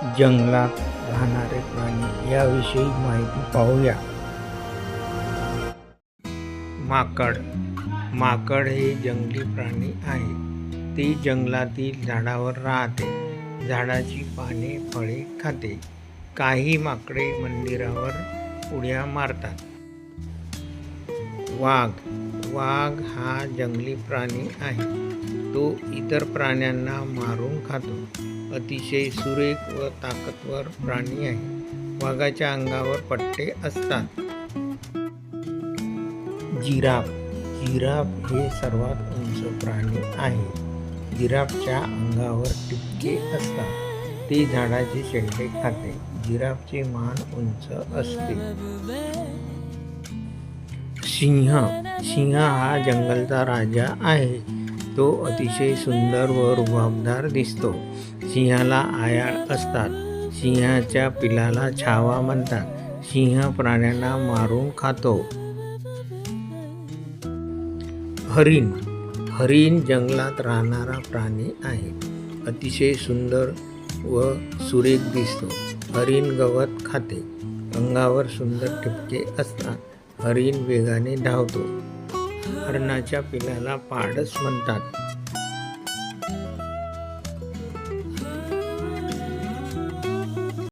जंगलात राहणारे प्राणी याविषयी माहिती पाहूया. माकड. माकड हे जंगली प्राणी आहे. ते जंगलातील झाडावर राहते. झाडाची पाने फळे खाते. काही माकडे मंदिरावर उड्या मारतात. वाघ. वाघ हा जंगली प्राणी आहे. तो इतर प्राण्यांना मारून खातो. अतिशय सुरेख व ताकदवर प्राणी आहे. वाघाच्या अंगावर पट्टे असतात. जिराफ. जिराफ हे सर्वात उंच प्राणी आहे. जिराफच्या अंगावर टिपके असतात. ते झाडाचे शेंडे खाते. जिराफचे मान उंच असते. सिंह. सिंह हा जंगलचा राजा आहे. तो अतिशय सुंदर व रुबाबदार दिसतो. सिंहाला आयाळ असतात. सिंहाच्या पिलाला छावा म्हणतात. सिंह प्राण्यांना मारून खातो. हरिण. हरिण जंगलात राहणारा प्राणी आहे. अतिशय सुंदर व सुरेख दिसतो. हरिण गवत खाते. अंगावर सुंदर ठिपके असतात. हरिण वेगाने धावतो. हरणाच्या पिलाला पाडस म्हणतात.